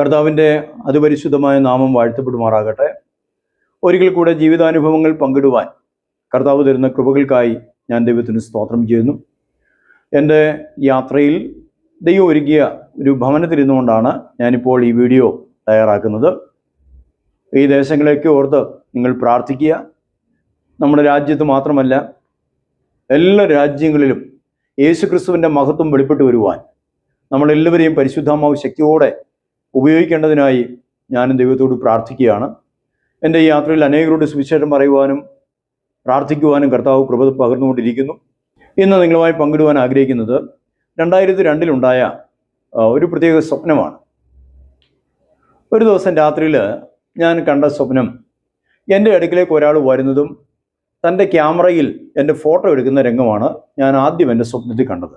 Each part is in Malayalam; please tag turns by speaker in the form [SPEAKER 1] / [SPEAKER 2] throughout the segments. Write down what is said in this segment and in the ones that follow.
[SPEAKER 1] കർത്താവിന്റെ അതിപരിശുദ്ധമായ നാമം വാഴ്ത്തപ്പെടുമാറാകട്ടെ. ഒരിക്കൽ കൂടെ ജീവിതാനുഭവങ്ങൾ പങ്കിടുവാൻ കർത്താവ് തരുന്ന കൃപകൾക്കായി ഞാൻ ദൈവത്തിന് സ്തോത്രം ചെയ്യുന്നു. എന്റെ യാത്രയിൽ ദൈവം ഒരുക്കിയ ഒരു ഭവനത്തിരുന്നുകൊണ്ടാണ് ഞാനിപ്പോൾ ഈ വീഡിയോ തയ്യാറാക്കുന്നത്. ഈ ദേശങ്ങളെയൊക്കെ ഓർത്ത് നിങ്ങൾ പ്രാർത്ഥിക്കുക. നമ്മുടെ രാജ്യത്ത് മാത്രമല്ല എല്ലാ രാജ്യങ്ങളിലും യേശുക്രിസ്തുവിന്റെ മഹത്വം വെളിപ്പെട്ടു വരുവാൻ നമ്മളെല്ലാവരെയും പരിശുദ്ധാമാവ് ശക്തിയോടെ ഉപയോഗിക്കേണ്ടതിനായി ഞാനും ദൈവത്തോട് പ്രാർത്ഥിക്കുകയാണ്. എന്റെ ഈ യാത്രയിൽ അനേകരോട് സുവിശേഷം പറയുവാനും പ്രാർത്ഥിക്കുവാനും കർത്താവ് കൃപ പകർന്നുകൊണ്ടിരിക്കുന്നു. ഇന്ന് നിങ്ങളുമായി പങ്കിടുവാൻ ആഗ്രഹിക്കുന്നത് രണ്ടായിരത്തി രണ്ടിലുണ്ടായ ഒരു പ്രത്യേക സ്വപ്നമാണ്. ഒരു ദിവസം രാത്രിയിൽ ഞാൻ കണ്ട സ്വപ്നം എന്റെ അടുക്കിലേക്ക് ഒരാൾ വരുന്നതും തന്റെ ക്യാമറയിൽ എന്റെ ഫോട്ടോ എടുക്കുന്ന രംഗമാണ് ഞാൻ ആദ്യം എന്റെ സ്വപ്നത്തിൽ കണ്ടത്.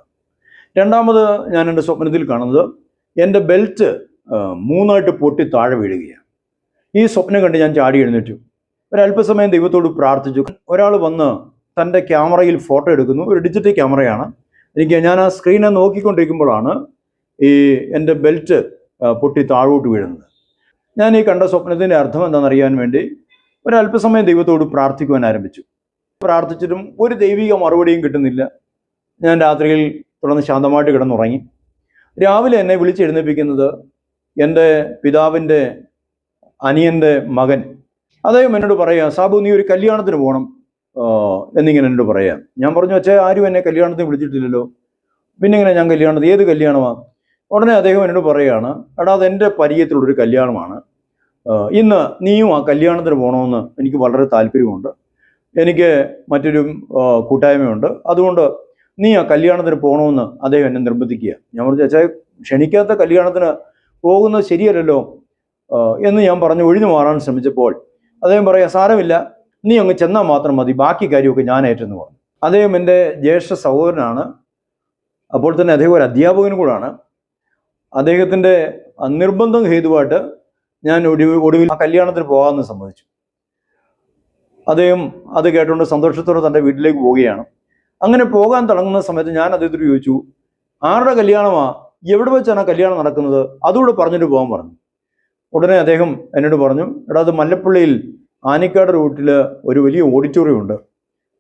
[SPEAKER 1] രണ്ടാമത് ഞാൻ എന്റെ സ്വപ്നത്തിൽ കാണുന്നത് എന്റെ ബെൽറ്റ് മൂന്നായിട്ട് പൊട്ടി താഴെ വീഴുകയാണ്. ഈ സ്വപ്നം കണ്ട് ഞാൻ ചാടി എഴുന്നേറ്റു. ഒരല്പസമയം ദൈവത്തോട് പ്രാർത്ഥിച്ചു. ഒരാൾ വന്ന് തന്റെ ക്യാമറയിൽ ഫോട്ടോ എടുക്കുന്നു. ഒരു ഡിജിറ്റൽ ക്യാമറയാണ്. എനിക്ക് ഞാൻ ആ സ്ക്രീനെ നോക്കിക്കൊണ്ടിരിക്കുമ്പോഴാണ് ഈ എന്റെ ബെൽറ്റ് പൊട്ടി താഴോട്ട് വീഴുന്നത്. ഞാൻ ഈ കണ്ട സ്വപ്നത്തിന്റെ അർത്ഥം എന്താണെന്നറിയാൻ വേണ്ടി ഒരല്പസമയം ദൈവത്തോട് പ്രാർത്ഥിക്കുവാൻ ആരംഭിച്ചു. പ്രാർത്ഥിച്ചിട്ടും ഒരു ദൈവിക മറുപടിയും കിട്ടുന്നില്ല. ഞാൻ രാത്രിയിൽ തുടർന്ന് ശാന്തമായിട്ട് കിടന്നുറങ്ങി. രാവിലെ എന്നെ വിളിച്ചെഴുന്നേൽപ്പിക്കുന്നത് എന്റെ പിതാവിന്റെ അനിയന്റെ മകൻ. അദ്ദേഹം എന്നോട് പറയാം സാബു നീ ഒരു കല്യാണത്തിന് പോകണം എന്നിങ്ങനെ എന്നോട് പറയാം. ഞാൻ പറഞ്ഞു വെച്ചാൽ ആരും എന്നെ കല്യാണത്തിന് വിളിച്ചിട്ടില്ലല്ലോ. പിന്നെ ഇങ്ങനെ ഞാൻ കല്യാണത്തിന് ഏത് കല്യാണമാണ് ഉടനെ അദ്ദേഹം എന്നോട് പറയുകയാണ് എടാ അത് എന്റെ പരിചയത്തിലുള്ളൊരു കല്യാണമാണ്. ഇന്ന് നീയും ആ കല്യാണത്തിന് പോകണമെന്ന് എനിക്ക് വളരെ താല്പര്യമുണ്ട്. എനിക്ക് മറ്റൊരു കൂട്ടായ്മയുണ്ട്. അതുകൊണ്ട് നീ ആ കല്യാണത്തിന് പോകണമെന്ന് അദ്ദേഹം എന്നെ നിർബന്ധിക്കുക. ഞാൻ പറഞ്ഞു ചേച്ചാ ക്ഷണിക്കാത്ത കല്യാണത്തിന് പോകുന്നത് ശരിയല്ലല്ലോ എന്ന് ഞാൻ പറഞ്ഞു ഒഴിഞ്ഞു മാറാൻ ശ്രമിച്ചപ്പോൾ അദ്ദേഹം പറയാം സാരമില്ല നീ അങ്ങ് ചെന്നാൽ മാത്രം മതി ബാക്കി കാര്യമൊക്കെ ഏറ്റെന്ന് പറഞ്ഞു. അദ്ദേഹം എന്റെ ജ്യേഷ്ഠ സഹോദരനാണ് അപ്പോൾ തന്നെ അദ്ദേഹം ഒരു അധ്യാപകനും കൂടാണ്. അദ്ദേഹത്തിന്റെ നിർബന്ധം ഹേതുവായിട്ട് ഞാൻ ഒടുവിൽ ഒടുവിൽ ആ കല്യാണത്തിന് പോകാമെന്ന് സമ്മതിച്ചു. അദ്ദേഹം അത് കേട്ടുകൊണ്ട് സന്തോഷത്തോടെ തന്റെ വീട്ടിലേക്ക് പോവുകയാണ്. അങ്ങനെ പോകാൻ തുടങ്ങുന്ന സമയത്ത് ഞാൻ അദ്ദേഹത്തോട് ചോദിച്ചു ആരുടെ കല്യാണമാ? എവിടെ വെച്ചാണ് കല്യാണം നടക്കുന്നത്? അതുകൂടെ പറഞ്ഞിട്ട് പോകാൻ പറഞ്ഞു. ഉടനെ അദ്ദേഹം എന്നോട് പറഞ്ഞു എടാ അത് മല്ലപ്പള്ളിയിൽ ആനിക്കാട് റൂട്ടിൽ ഒരു വലിയ ഓഡിറ്റോറിയം ഉണ്ട്.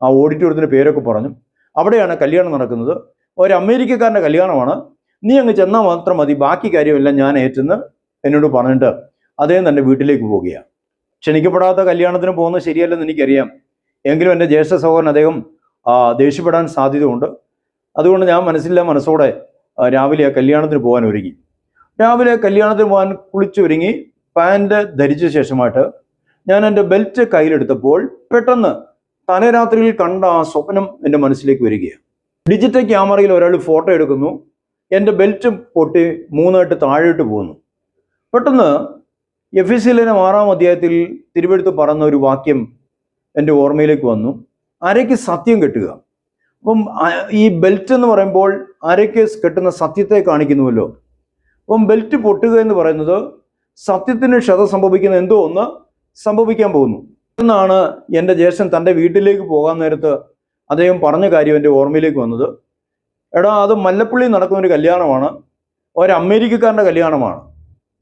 [SPEAKER 1] ആ ഓഡിറ്റോറിയത്തിന്റെ പേരൊക്കെ പറഞ്ഞു. അവിടെയാണ് കല്യാണം നടക്കുന്നത്. ഒരു അമേരിക്കക്കാരന്റെ കല്യാണമാണ്. നീ അങ്ങ് ചെന്നാൽ മാത്രം മതി. ബാക്കി കാര്യമെല്ലാം ഞാൻ ഏറ്റെന്ന് എന്നോട് പറഞ്ഞിട്ട് അദ്ദേഹം തന്റെ വീട്ടിലേക്ക് പോവുകയാണ്. ക്ഷണിക്കപ്പെടാത്ത കല്യാണത്തിന് പോകുന്നത് ശരിയല്ലെന്ന് എനിക്കറിയാം. എങ്കിലും എന്റെ ജ്യേഷ്ഠ സഹോദരൻ അദ്ദേഹം ദേഷ്യപ്പെടാൻ സാധ്യതയുണ്ട്. അതുകൊണ്ട് ഞാൻ മനസ്സില്ല മനസ്സോടെ രാവിലെ ആ കല്യാണത്തിന് പോകാൻ ഒരുങ്ങി. രാവിലെ കല്യാണത്തിന് പോകാൻ കുളിച്ചൊരുങ്ങി പാന്റ് ധരിച്ച ശേഷമായിട്ട് ഞാൻ എന്റെ ബെൽറ്റ് കയ്യിലെടുത്തപ്പോൾ പെട്ടെന്ന് തലേരാത്രിയിൽ കണ്ട ആ സ്വപ്നം എന്റെ മനസ്സിലേക്ക് വരികയാണ്. ഡിജിറ്റൽ ക്യാമറയിൽ ഒരാൾ ഫോട്ടോ എടുക്കുന്നു. എന്റെ ബെൽറ്റ് പൊട്ടി മൂന്നായിട്ട് താഴോട്ട് പോകുന്നു. പെട്ടെന്ന് എഫ് എസ് സിയിലെ ആറാം അധ്യായത്തിൽ തിരുവെടുത്ത് പറഞ്ഞ ഒരു വാക്യം എന്റെ ഓർമ്മയിലേക്ക് വന്നു. അരയ്ക്ക് സത്യം കെട്ടുക. അപ്പം ഈ ബെൽറ്റ് എന്ന് പറയുമ്പോൾ അരയ്ക്ക് കെട്ടുന്ന സത്യത്തെ കാണിക്കുന്നുവല്ലോ? അപ്പം ബെൽറ്റ് പൊട്ടുക എന്ന് പറയുന്നത് സത്യത്തിന് ക്ഷത സംഭവിക്കുന്ന എന്തോ ഒന്ന് സംഭവിക്കാൻ പോകുന്നു. എന്നാണ് എന്റെ ജ്യേഷ്ഠൻ തന്റെ വീട്ടിലേക്ക് പോകാൻ നേരത്ത് അദ്ദേഹം പറഞ്ഞ കാര്യം എന്റെ ഓർമ്മയിലേക്ക് വന്നത്. എടാ അത് മല്ലപ്പള്ളി നടക്കുന്ന ഒരു കല്യാണമാണ്. ഒരു അമേരിക്കക്കാരന്റെ കല്യാണമാണ്.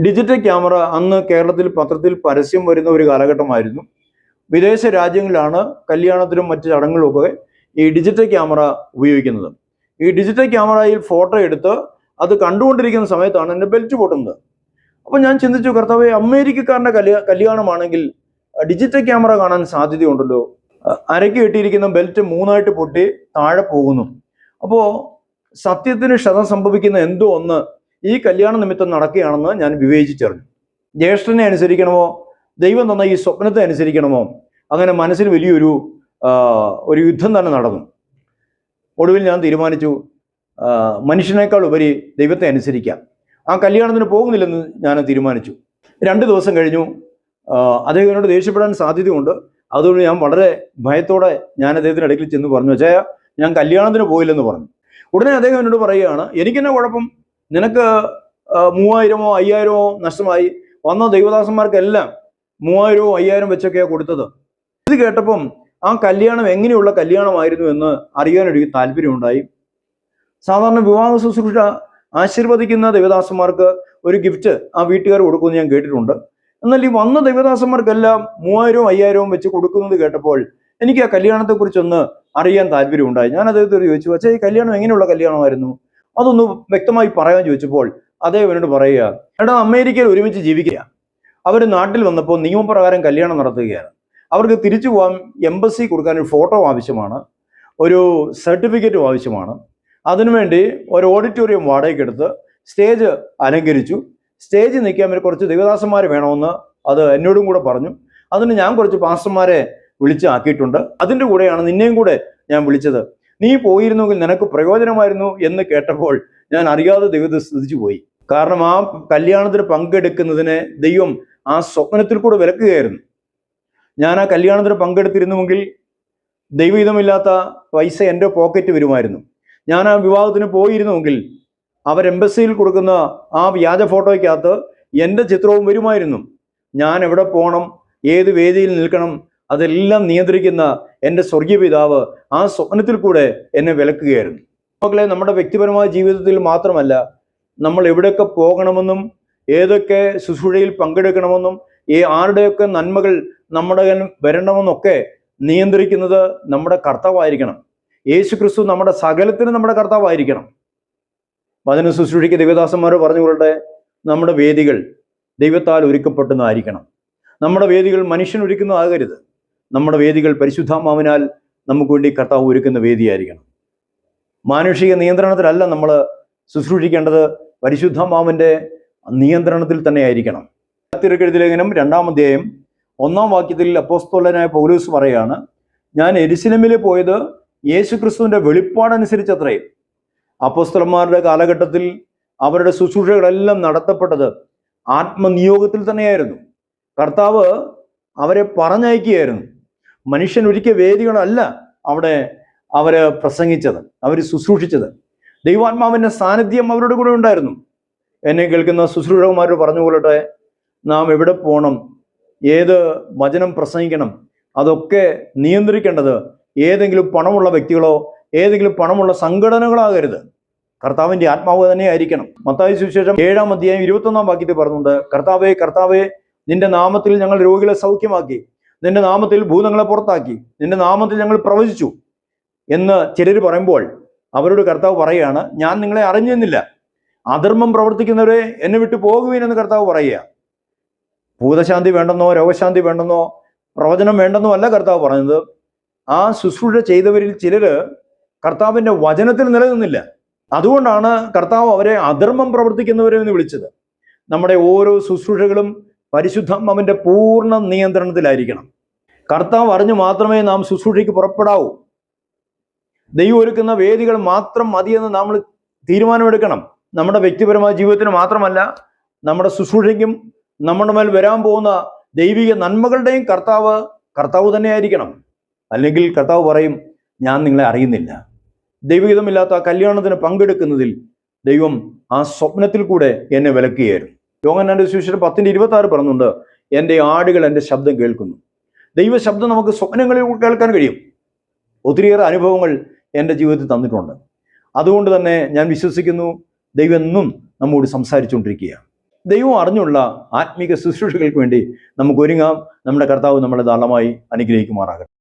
[SPEAKER 1] ഡിജിറ്റൽ ക്യാമറ അന്ന് കേരളത്തിൽ പത്രത്തിൽ പരസ്യം വരുന്ന ഒരു കാലഘട്ടമായിരുന്നു. വിദേശ രാജ്യങ്ങളിലാണ് കല്യാണത്തിനും മറ്റ് ചടങ്ങുകളുമൊക്കെ ഈ ഡിജിറ്റൽ ക്യാമറ ഉപയോഗിക്കുന്നത്. ഈ ഡിജിറ്റൽ ക്യാമറയിൽ ഫോട്ടോ എടുത്ത് അത് കണ്ടുകൊണ്ടിരിക്കുന്ന സമയത്താണ് എന്റെ ബെൽറ്റ് പൊട്ടുന്നത്. അപ്പം ഞാൻ ചിന്തിച്ചു കർത്താവ് അമേരിക്കക്കാരന്റെ കല്യാ കല്യാണമാണെങ്കിൽ ഡിജിറ്റൽ ക്യാമറ കാണാൻ സാധ്യതയുണ്ടല്ലോ. അരക്ക് കെട്ടിയിരിക്കുന്ന ബെൽറ്റ് മൂന്നായിട്ട് പൊട്ടി താഴെ പോകുന്നു. അപ്പോൾ സത്യത്തിന് ക്ഷതം സംഭവിക്കുന്ന എന്തോ ഒന്ന് ഈ കല്യാണ നിമിത്തം നടക്കുകയാണെന്ന് ഞാൻ വിവേചിച്ചറിഞ്ഞു. ജ്യേഷ്ഠനെ അനുസരിക്കണമോ? ദൈവം തന്ന ഈ സ്വപ്നത്തെ അനുസരിക്കണമോ? അങ്ങനെ മനസ്സിൽ വലിയൊരു ഒരു യുദ്ധം തന്നെ നടന്നു. ഒടുവിൽ ഞാൻ തീരുമാനിച്ചു മനുഷ്യനേക്കാൾ ഉപരി ദൈവത്തെ അനുസരിക്കാം. ആ കല്യാണത്തിന് പോകുന്നില്ലെന്ന് ഞാൻ തീരുമാനിച്ചു. രണ്ട് ദിവസം കഴിഞ്ഞു. അദ്ദേഹത്തിനോട് ദേഷ്യപ്പെടാൻ സാധ്യതയുണ്ട്. അതുകൊണ്ട് ഞാൻ വളരെ ഭയത്തോടെ ഞാൻ അദ്ദേഹത്തിന്റെ അടുക്കൽ ചെന്ന് പറഞ്ഞു വെച്ചാൽ ഞാൻ കല്യാണത്തിന് പോയില്ലെന്ന് പറഞ്ഞു. ഉടനെ അദ്ദേഹം എന്നോട് പറയുകയാണ് എനിക്കെന്നെ കുഴപ്പം? നിനക്ക് മൂവായിരമോ അയ്യായിരമോ നഷ്ടമായി. വന്ന ദൈവദാസന്മാർക്കെല്ലാം മൂവായിരമോ അയ്യായിരം വെച്ചൊക്കെയാണ് കൊടുത്തത്. ഇത് കേട്ടപ്പം ആ കല്യാണം എങ്ങനെയുള്ള കല്യാണമായിരുന്നു എന്ന് അറിയാൻ എനിക്ക് താല്പര്യമുണ്ടായി. സാധാരണ വിവാഹ ശുശ്രൂഷ ആശീർവദിക്കുന്ന ദേവദാസന്മാർക്ക് ഒരു ഗിഫ്റ്റ് ആ വീട്ടുകാർ കൊടുക്കുമെന്ന് ഞാൻ കേട്ടിട്ടുണ്ട്. എന്നാൽ ഈ വന്ന ദേവദാസന്മാർക്കെല്ലാം മൂവായിരവും അയ്യായിരവും വെച്ച് കൊടുക്കുന്നത് കേട്ടപ്പോൾ എനിക്ക് ആ കല്യാണത്തെക്കുറിച്ചൊന്ന് അറിയാൻ താല്പര്യമുണ്ടായി. ഞാൻ അദ്ദേഹത്തോട് ചോദിച്ചു അച്ഛാ ഈ കല്യാണം എങ്ങനെയുള്ള കല്യാണമായിരുന്നു? അതൊന്ന് വ്യക്തമായി പറയാൻ ചോദിച്ചപ്പോൾ അദ്ദേഹം എന്നോട് പറയുക എടാ അമേരിക്കയിൽ ഒരുമിച്ച് ജീവിക്കുക. അവർ നാട്ടിൽ വന്നപ്പോൾ നിയമപ്രകാരം കല്യാണം നടത്തുകയാണ്. അവർക്ക് തിരിച്ചു പോകാൻ എംബസി കൊടുക്കാൻ ഒരു ഫോട്ടോ ആവശ്യമാണ് ഒരു സർട്ടിഫിക്കറ്റും ആവശ്യമാണ്. അതിനുവേണ്ടി ഒരു ഓഡിറ്റോറിയം വാടകയ്ക്കെടുത്ത് സ്റ്റേജ് അലങ്കരിച്ചു. സ്റ്റേജ് നിൽക്കാൻ വേണ്ടി കുറച്ച് ദേവദാസന്മാർ വേണമെന്ന് അത് എന്നോടും കൂടെ പറഞ്ഞു. അതിന് ഞാൻ കുറച്ച് പാസ്റ്റർമാരെ വിളിച്ച് ആക്കിയിട്ടുണ്ട് അതിന്റെ കൂടെയാണ് നിന്നെയും കൂടെ ഞാൻ വിളിച്ചത്. നീ പോയിരുന്നെങ്കിൽ നിനക്ക് പ്രയോജനമായിരുന്നു എന്ന് കേട്ടപ്പോൾ ഞാൻ അറിയാതെ ദൈവത്തെ സ്തുതിച്ചു പോയി. കാരണം ആ കല്യാണത്തിന് പങ്കെടുക്കുന്നതിന് ദൈവം ആ സ്വപ്നത്തിൽ കൂടെ വിലക്കുകയായിരുന്നു. ഞാൻ ആ കല്യാണത്തിന് പങ്കെടുത്തിരുന്നുവെങ്കിൽ ദൈവീതമില്ലാത്ത പൈസ എന്റെ പോക്കറ്റ് വരുമായിരുന്നു. ഞാൻ ആ വിവാഹത്തിന് പോയിരുന്നുവെങ്കിൽ അവർ എംബസിയിൽ കൊടുക്കുന്ന ആ വ്യാജ ഫോട്ടോയ്ക്കകത്ത് എന്റെ ചിത്രവും വരുമായിരുന്നു. ഞാൻ എവിടെ പോകണം ഏത് വേദിയിൽ നിൽക്കണം അതെല്ലാം നിയന്ത്രിക്കുന്ന എന്റെ സ്വർഗീയ പിതാവ് ആ സ്വപ്നത്തിൽ കൂടെ എന്നെ വിലക്കുകയായിരുന്നു. മക്കളെ നമ്മുടെ വ്യക്തിപരമായ ജീവിതത്തിൽ മാത്രമല്ല നമ്മൾ എവിടെയൊക്കെ പോകണമെന്നും ഏതൊക്കെ ശുശ്രൂഷയിൽ പങ്കെടുക്കണമെന്നും ഈ ആരുടെയൊക്കെ നന്മകൾ നമ്മുടെ വരണമെന്നൊക്കെ നിയന്ത്രിക്കുന്നത് നമ്മുടെ കർത്താവായിരിക്കണം. യേശു ക്രിസ്തു നമ്മുടെ സകലത്തിനും നമ്മുടെ കർത്താവായിരിക്കണം. വചന ശുശ്രൂഷയ്ക്ക് ദൈവദാസന്മാർ പറഞ്ഞുകൊള്ളട്ടെ നമ്മുടെ വേദികൾ ദൈവത്താൽ ഒരുക്കപ്പെട്ടതായിരിക്കണം. നമ്മുടെ വേദികൾ മനുഷ്യൻ ഒരുക്കുന്നതാകരുത്. നമ്മുടെ വേദികൾ പരിശുദ്ധാമാവിനാൽ നമുക്ക് വേണ്ടി കർത്താവ് ഒരുക്കുന്ന വേദിയായിരിക്കണം. മാനുഷിക നിയന്ത്രണത്തിലല്ല നമ്മൾ ശുശ്രൂഷിക്കേണ്ടത് പരിശുദ്ധാമാവിന്റെ നിയന്ത്രണത്തിൽ തന്നെ ആയിരിക്കണം തിരക്കെഴുതി ലേഖനം രണ്ടാം അധ്യായം ഒന്നാം വാക്യത്തിൽ അപ്പോസ്തോലനായ പൗലൂസ് പറയാണ് ഞാൻ എരിശിലമിൽ പോയത് യേശു ക്രിസ്തുവിന്റെ വെളിപ്പാടനുസരിച്ചത്രേ. അപ്പോസ്തലന്മാരുടെ കാലഘട്ടത്തിൽ അവരുടെ ശുശ്രൂഷകളെല്ലാം നടത്തപ്പെട്ടത് ആത്മനിയോഗത്തിൽ തന്നെയായിരുന്നു. കർത്താവ് അവരെ പറഞ്ഞയക്കുകയായിരുന്നു. മനുഷ്യൻ ഒരിക്കൽ വേദികളല്ല അവിടെ അവർ പ്രസംഗിച്ചത് അവർ ശുശ്രൂഷിച്ചത്. ദൈവാത്മാവിന്റെ സാന്നിധ്യം അവരുടെ കൂടെ ഉണ്ടായിരുന്നു. എന്നെ കേൾക്കുന്ന ശുശ്രൂഷകന്മാർ പറഞ്ഞുകൊള്ളട്ടെ നാം എവിടെ പോകണം ഏത് വചനം പ്രസംഗിക്കണം? അതൊക്കെ നിയന്ത്രിക്കേണ്ടത് ഏതെങ്കിലും പണമുള്ള വ്യക്തികളോ ഏതെങ്കിലും പണമുള്ള സംഘടനകളാകരുത്. കർത്താവിന്റെ ആത്മാവ് തന്നെ ആയിരിക്കണം മത്തായി സുവിശേഷം ഏഴാം അധ്യായം ഇരുപത്തൊന്നാം വാക്യത്തിൽ പറഞ്ഞുണ്ട് കർത്താവെ കർത്താവെ നിന്റെ നാമത്തിൽ ഞങ്ങൾ രോഗികളെ സൗഖ്യമാക്കി. നിന്റെ നാമത്തിൽ ഭൂതങ്ങളെ പുറത്താക്കി. നിന്റെ നാമത്തിൽ ഞങ്ങൾ പ്രവചിച്ചു. എന്ന് ചിലർ പറയുമ്പോൾ അവരോട് കർത്താവ് പറയുകയാണ് ഞാൻ നിങ്ങളെ അറിഞ്ഞെന്നില്ല അധർമ്മം പ്രവർത്തിക്കുന്നവരെ എന്നെ വിട്ടു പോകുവീൻ എന്ന് കർത്താവ് പറയുക ഭൂതശാന്തി വേണ്ടെന്നോ രോഗശാന്തി വേണ്ടെന്നോ പ്രവചനം വേണ്ടെന്നോ അല്ല കർത്താവ് പറഞ്ഞത്. ആ ശുശ്രൂഷ ചെയ്തവരിൽ ചിലര് കർത്താവിന്റെ വചനത്തിൽ നിലനിന്നില്ല. അതുകൊണ്ടാണ് കർത്താവ് അവരെ അധർമ്മം പ്രവർത്തിക്കുന്നവരെ എന്ന് വിളിച്ചത്. നമ്മുടെ ഓരോ ശുശ്രൂഷകളും അവന്റെ പൂർണ നിയന്ത്രണത്തിലായിരിക്കണം. കർത്താവ് അറിഞ്ഞു മാത്രമേ നാം ശുശ്രൂഷയ്ക്ക് പുറപ്പെടാവൂ. ദൈവം ഒരുക്കുന്ന വേദികൾ മാത്രം മതിയെന്ന് നമ്മൾ തീരുമാനമെടുക്കണം. നമ്മുടെ വ്യക്തിപരമായ ജീവിതത്തിന് മാത്രമല്ല നമ്മുടെ ശുശ്രൂഷയ്ക്കും നമ്മുടെ മേൽ വരാൻ പോകുന്ന ദൈവിക നന്മകളുടെയും കർത്താവ് കർത്താവ് തന്നെ ആയിരിക്കണം അല്ലെങ്കിൽ കർത്താവ് പറയും ഞാൻ നിങ്ങളെ അറിയുന്നില്ല. ദൈവികതമില്ലാത്ത കല്യാണത്തിന് പങ്കെടുക്കുന്നതിൽ ദൈവം ആ സ്വപ്നത്തിൽ കൂടെ എന്നെ വിലക്കുകയായിരുന്നു. യോഗനാന്റെ സുവിശേഷം പത്തിന്റെ ഇരുപത്തി ആറ് പറഞ്ഞുണ്ട് എന്റെ ആടുകൾ എന്റെ ശബ്ദം കേൾക്കുന്നു. ദൈവ ശബ്ദം നമുക്ക് സ്വപ്നങ്ങളിൽ കേൾക്കാൻ കഴിയും. ഒത്തിരിയേറെ അനുഭവങ്ങൾ എന്റെ ജീവിതത്തിൽ തന്നിട്ടുണ്ട്. അതുകൊണ്ട് തന്നെ ഞാൻ വിശ്വസിക്കുന്നു ദൈവം എന്നും നമ്മോട് സംസാരിച്ചുകൊണ്ടിരിക്കുകയാണ്. ദൈവം അറിഞ്ഞുള്ള ആത്മീക ശുശ്രൂഷകൾക്ക് വേണ്ടി നമുക്ക് ഒരുങ്ങാം. നമ്മുടെ കർത്താവ് നമ്മളെ ധാരാളമായി അനുഗ്രഹിക്കുമാറാകട്ടെ.